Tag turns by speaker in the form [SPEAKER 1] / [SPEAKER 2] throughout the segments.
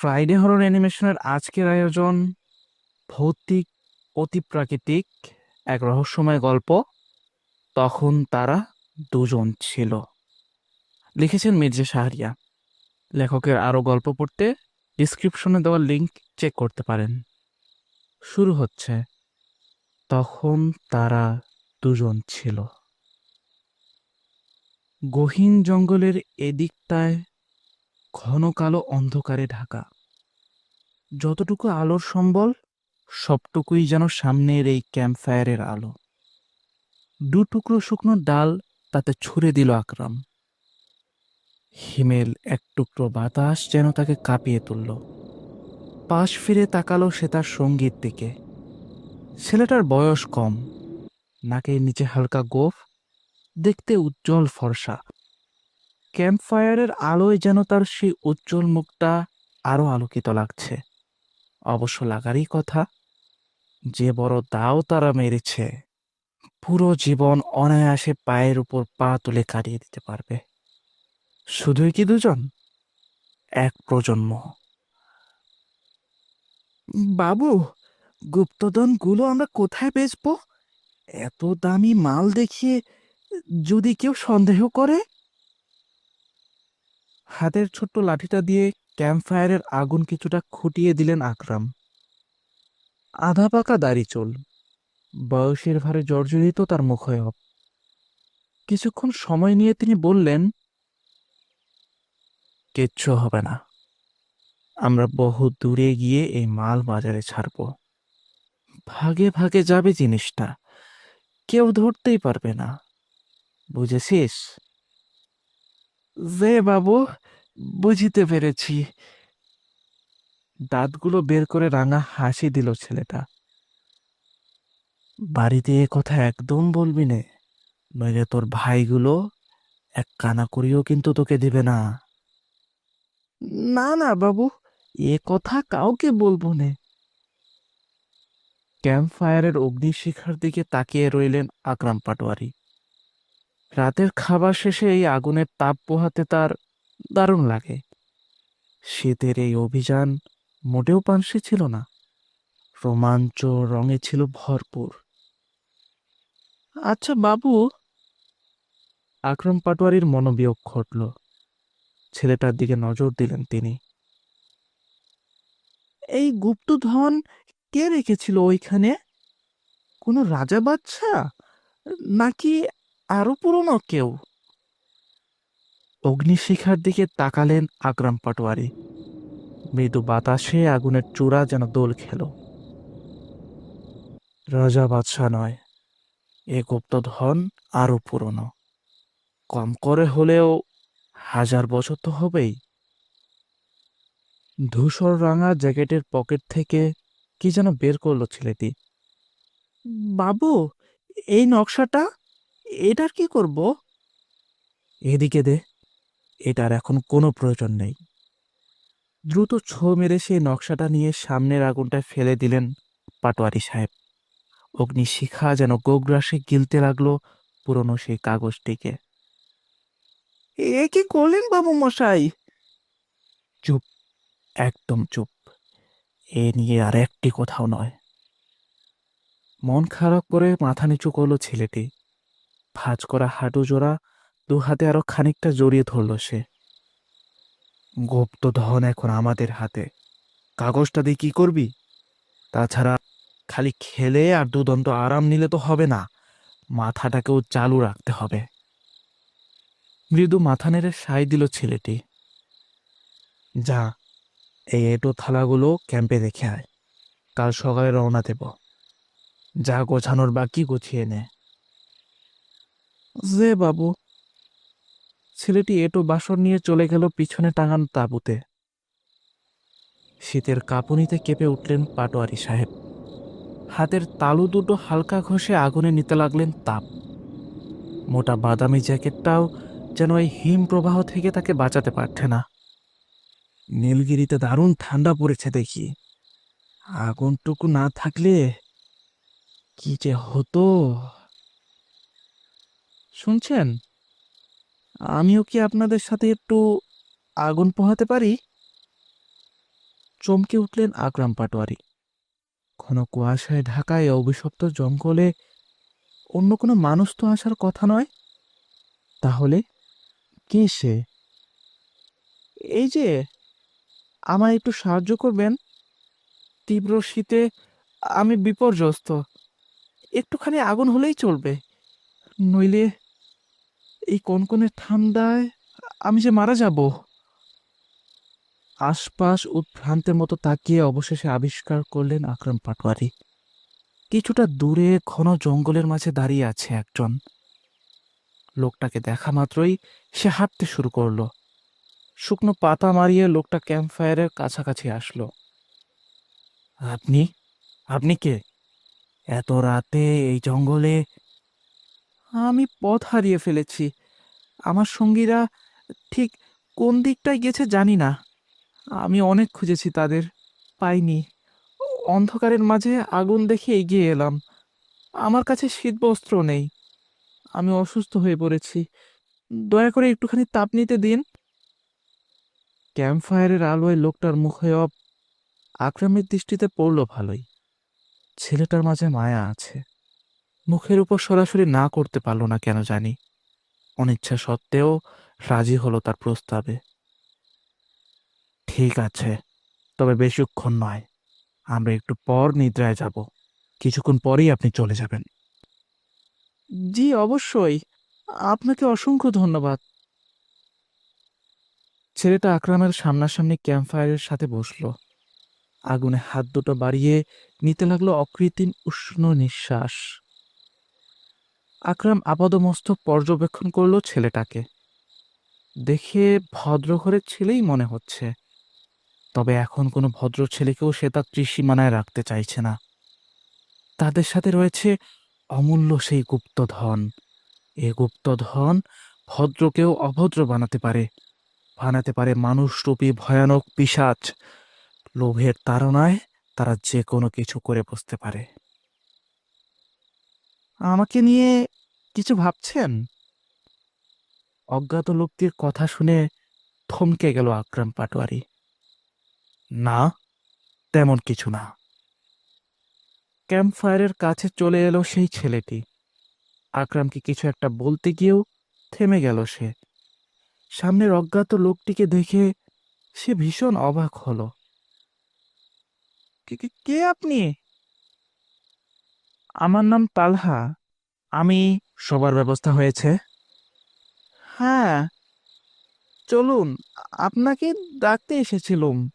[SPEAKER 1] Friday horror অ্যানিমেশনের আজকের আয়োজন ভৌতিক, অতিপ্রাকৃতিক এক রহস্যময় গল্প। তখন তারা দুজন ছিল। লিখেছেন মির্জা শাহরিয়া। লেখকের আরও গল্প পড়তে ডিসক্রিপশনে দেওয়া লিঙ্ক চেক করতে পারেন। শুরু হচ্ছে। তখন তারা দুজন ছিল। গহীন জঙ্গলের এদিকটায় ঘন কালো অন্ধকারে ঢাকা। যতটুকু আলোর সম্বল, সবটুকুই যেন সামনের এই ক্যাম্প ফায়ারের আলো। দু টুকরো শুকনো ডাল তাতে ছুঁড়ে দিল আকরাম। হিমেল এক টুকরো বাতাস যেন তাকে কাঁপিয়ে তুলল। পাশ ফিরে তাকালো সে তার সঙ্গীর দিকে। ছেলেটার বয়স কম, নাকের নিচে হালকা গোফ, দেখতে উজ্জ্বল ফর্সা। ক্যাম্পফায়ারের আলোয় যেন তার সেই উজ্জ্বল মুখটা আরও আলোকিত লাগছে। অবশ্য লাগারই কথা, যে বড় দাও তারা মেরেছে, পুরো জীবন অনায়াসে পায়ের উপর পা তুলে কাটিয়ে দিতে পারবে। শুধুই কি দুজন? এক প্রজন্ম। বাবু, গুপ্তধনগুলো আমরা কোথায় বেচবো? এত দামি মাল দেখিয়ে যদি কেউ সন্দেহ করে? হাতের ছোট্ট লাঠিটা দিয়ে ক্যাম্প ফায়ারের আগুন কিছুটা খুঁটিয়ে দিলেন আকরাম। আধা পাকা দাড়ি চুল। বয়সের ভারে জর্জরিত তার মুখয়ব। কিছুক্ষণ সময় নিয়ে তিনি বললেন, কিচ্ছু হবে না। আমরা বহু দূরে গিয়ে এই মাল বাজারে ছাড়ব। ভাগে ভাগে যাবে জিনিসটা। কেউ ধরতেই পারবে না। বুঝেছিস? যে বাবু, বুঝিতে পেরেছি। দাঁতগুলো বের করে রাঙা হাসি দিল ছেলেটা। বাড়িতে এ কথা একদম বলবি নে, নইলে তোর ভাইগুলো এক কানা করিও কিন্তু তোকে দিবে না। না না বাবু, এ কথা কাউকে বলব নে। ক্যাম্প ফায়ারের অগ্নিশিখার দিকে তাকিয়ে রইলেন আকরাম পাটোয়ারি। রাতের খাবার শেষে এই আগুনের তাপ পোহাতে তার দারুণ লাগে। শীতের এই অভিযান মোটেও পানসে ছিল না। রোমাঞ্চ রঙে ছিল ভরপুর। আচ্ছা বাবু। আকরম পাটোয়ারির মনোবিয়োগ ঘটল। ছেলেটার দিকে নজর দিলেন তিনি। এই গুপ্তধন কে রেখেছিল ওইখানে? কোনো রাজা বাচ্চা নাকি আরও পুরনো কেউ? অগ্নিশিখার দিকে তাকালেন আকরাম পাটোয়ারি। মৃদু বাতাসে আগুনের চূড়া যেন দোল খেল। রাজা বাদশাহ নয়, এ গুপ্তধন আরও পুরনো। কম করে হলেও হাজার বছর তো হবেই। ধূসর রাঙা জ্যাকেটের পকেট থেকে কি যেন বের করল ছেলেটি। বাবু, এই নকশাটা এটার কি করব? এদিকে দে, এটার এখন কোনো প্রয়োজন নেই। দ্রুত ছো মেরে সেই নকশাটা নিয়ে সামনের আগুনটায় ফেলে দিলেন পাটোয়ারি সাহেব। অগ্নিশিখা যেন গোগ্রাসে গিলতে লাগল পুরনো সেই কাগজটিকে। এ কি করলেন বাবু মশাই? চুপ, একদম চুপ। এ নিয়ে আর একটি কোথাও নয়। মন খারাপ করে মাথা নিচু করল ছেলেটি। ভাঁজ করা হাঁটু জোড়া দু হাতে আরও খানিকটা জড়িয়ে ধরল সে। গুপ্ত ধন এখন আমাদের হাতে। কাগজটা দিয়ে কি করবি? তাছাড়া খালি খেলে আর দুদন্ত আরাম নিলে তো হবে না। মাথাটাকেও চালু রাখতে হবে। মৃদু মাথা নেড়ে সাই দিল ছেলেটি। যা, এই এটো থালাগুলো ক্যাম্পে রেখে আয়। কাল সকালে রওনা দেব। যা গোছানোর বাকি গুছিয়ে নে। যে বাবু, ছেলেটি এটো বাসন নিয়ে চলে গেল পিছনে টাঙান তাঁবুতে। শীতের কাঁপুনিতে কেঁপে উঠলেন পাটোয়ারি সাহেব। হাতের তালু দুটো হালকা ঘষে আগুনে নিতে লাগলেন তাপ। মোটা বাদামি জ্যাকেটটাও যেন এই হিম প্রবাহ থেকে তাকে বাঁচাতে পারছে না। নীলগিরিতে দারুণ ঠান্ডা পড়েছে দেখি। আগুনটুকু না থাকলে কি যে হতো? শুনছেন? আমিও কি আপনাদের সাথে একটু আগুন পোহাতে পারি? চমকে উঠলেন আকরাম পাটোয়ারি। ঘন কুয়াশায় ঢাকায় অভিশপ্ত জঙ্গলে অন্য কোনো মানুষ তো আসার কথা নয়? তাহলে কে সে? এই যে, আমায় একটু সাহায্য করবেন। তীব্র শীতে আমি বিপর্যস্ত। একটুখানি আগুন হলেই চলবে। নইলে এই কনকনে ঠান্ডায় আমি যে মারা যাব। আশপাশ উদ্ভ্রান্তের মতো তাকিয়ে অবশেষে আবিষ্কার করলেন আকরাম পাটোয়ারি। কিছুটা দূরে ঘন জঙ্গলের মাঝে দাঁড়িয়ে আছে একজন। লোকটাকে দেখা মাত্রই সে হাঁটতে শুরু করল। শুকনো পাতা মারিয়ে লোকটা ক্যাম্প ফায়ারের কাছাকাছি আসলো। আপনি? আপনি কে? এত রাতে এই জঙ্গলে আমি পথ হারিয়ে ফেলেছি। আমার সঙ্গীরা ঠিক কোন দিকটায় গেছে জানি না। আমি অনেক খুঁজেছি তাদের, পাইনি। অন্ধকারের মাঝে আগুন দেখে এগিয়ে এলাম। আমার কাছে শীতবস্ত্র নেই। আমি অসুস্থ হয়ে পড়েছি। দয়া করে একটুখানি তাপ নিতে দিন। ক্যাম্প ফায়ারের আলোয় লোকটার মুখে আকরামের দৃষ্টিতে পড়ল ভালোই। ছেলেটার মাঝে মায়া আছে। মুখের উপর সরাসরি না করতে পারল না কেন জানি। অনিচ্ছা সত্ত্বেও রাজি হলো তার প্রস্তাবে। ঠিক আছে তবে বেশিক্ষণ নয়। আমরা একটু পর নিদ্রায় যাব। কিছুক্ষণ পরেই আপনি চলে যাবেন। জি অবশ্যই। আপনাকে অসংখ্য ধন্যবাদ। ছেলেটা আকরামের সামনাসামনি ক্যাম্পফায়ারের সাথে বসল। আগুনে হাত দুটো বাড়িয়ে নিতে লাগল অকৃত্রিম উষ্ণ নিঃশ্বাস। আকরাম আপাদমস্তক পর্যবেক্ষণ করল ছেলেটাকে। দেখে ভদ্র ঘরের ছেলেই মনে হচ্ছে। তবে এখন কোনো ভদ্র ছেলেকেও সে তার ত্রিসীমানায় রাখতে চাইছে না। তাদের সাথে রয়েছে অমূল্য সেই গুপ্তধন। এ গুপ্তধন ভদ্রকেও অভদ্র বানাতে পারে। বানাতে পারে মানুষরূপী ভয়ানক পিশাচ। লোভের তাড়নায় তারা যে কোনো কিছু করে বসতে পারে। আমাকে নিয়ে কিছু ভাবছেন? অজ্ঞাত লোকটির কথা শুনে থমকে গেল আকরাম পাটোয়ারি। না, তেমন কিছু না। ক্যাম্প ফায়ারের কাছে চলে এলো সেই ছেলেটি। আকরামকে কিছু একটা বলতে গিয়েও থেমে গেল সে। সামনের অজ্ঞাত লোকটিকে দেখে সে ভীষণ অবাক হলো। "কে- আপনি? আমার নাম তালহা। আমি সবার ব্যবস্থা হয়েছে। হ্যাঁ। চলুন, আপনাকে ডাকতে এসেছিলুম।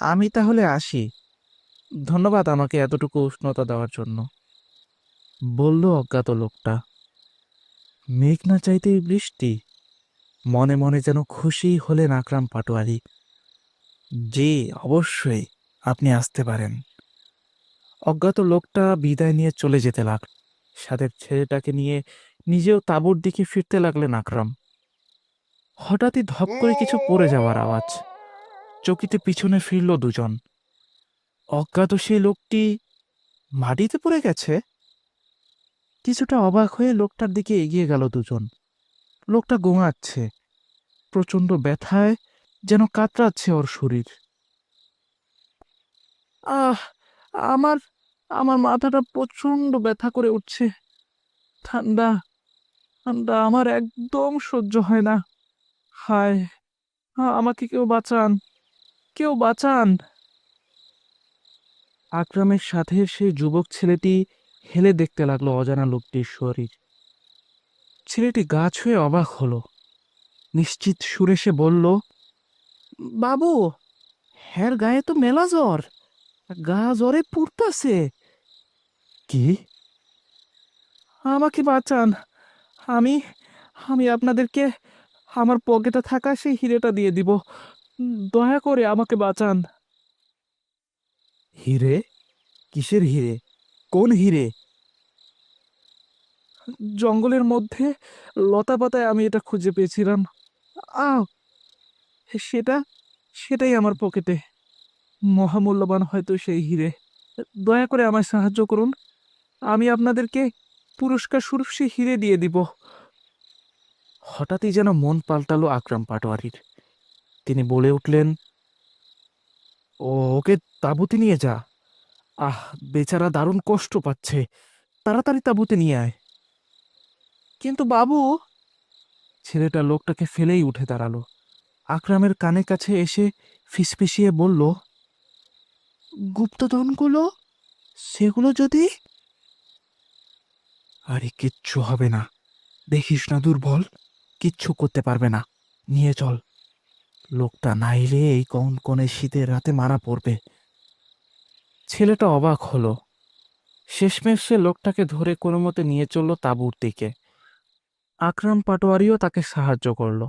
[SPEAKER 1] আমি তাহলে আসি। ধন্যবাদ আমাকে এতটুকু উষ্ণতা দেওয়ার জন্য। বলল অজ্ঞাত লোকটা। মেঘ না চাইতেই বৃষ্টি। মনে মনে যেন খুশি হলেন আকরাম পাটোয়ারি। জি, অবশ্যই, আপনি আসতে পারেন। অজ্ঞাত লোকটা বিদায় নিয়ে চলে যেতে লাগ সাথে ছেলেটাকে নিয়ে নিজেও তাঁবুর দিকে ফিরতে লাগলেন আকরাম। হঠাৎই ধপ করে কিছু পড়ে যাওয়ার আওয়াজ। চকিতে পিছনে ফিরল দুজন। অজ্ঞাত সেই লোকটি মাটিতে পড়ে গেছে? কিছুটা অবাক হয়ে লোকটার দিকে এগিয়ে গেল দুজন। লোকটা গোঙাচ্ছে। প্রচণ্ড ব্যথায় যেন কাতরাচ্ছে ওর শরীর। আহ! আমার আমার মাথাটা প্রচণ্ড ব্যথা করে উঠছে। ঠান্ডা ঠান্ডা আমার একদম সহ্য হয় না। হায়, আমাকে কেউ বাঁচান কেউ বাঁচান। আকরামের সাথে সেই যুবক ছেলেটি হেলে দেখতে লাগল অজানা লোকটির শরীর। ছেলেটি গা ছুঁয়ে অবাক হলো। নিশ্চিত সুরে সে বলল, বাবু হ্যার গায়ে তো মেলা জ্বর। গা জ্বরে পুড়তাছে। কি? আমাকে বাঁচান। আমি আমি আপনাদেরকে আমার পকেটে থাকা সেই হিরেটা দিয়ে দিব। দয়া করে আমাকে বাঁচান। হিরে? কিসের হিরে? কোন হিরে? জঙ্গলের মধ্যে লতা পাতায় আমি এটা খুঁজে পেয়েছিলাম। আহ! সেটা সেটাই আমার পকেটে। মহামূল্যবান হয়তো সেই হিরে। দয়া করে আমায় সাহায্য করুন। আমি আপনাদেরকে পুরস্কার স্বরূপ সে হিরে দিয়ে দিব। হঠাৎই যেন মন পাল্টালো আকরাম পাটোয়ারির। তিনি বলে উঠলেন, ও, ওকে তাঁবুতে নিয়ে যা। আহ, বেচারা দারুণ কষ্ট পাচ্ছে। তাড়াতাড়ি তাঁবুতে নিয়ে আয়। কিন্তু বাবু, ছেলেটা লোকটাকে ফেলেই উঠে দাঁড়াল। আকরামের কানে কাছে এসে ফিসফিসিয়ে বলল গুপ্তধনগুলো? সেগুলো যদি? আরে, কিচ্ছু হবে না। দেখিস না, দুর্বল। কিচ্ছু করতে পারবে না। নিয়ে চল। লোকটা না এলে এই কন কনে শীতের রাতে মারা পড়বে। ছেলেটা অবাক হলো। শেষমেশ সে লোকটাকে ধরে কোনো মতে নিয়ে চলল তাঁবুর দিকে। আকরাম পাটোয়ারিও তাকে সাহায্য করল।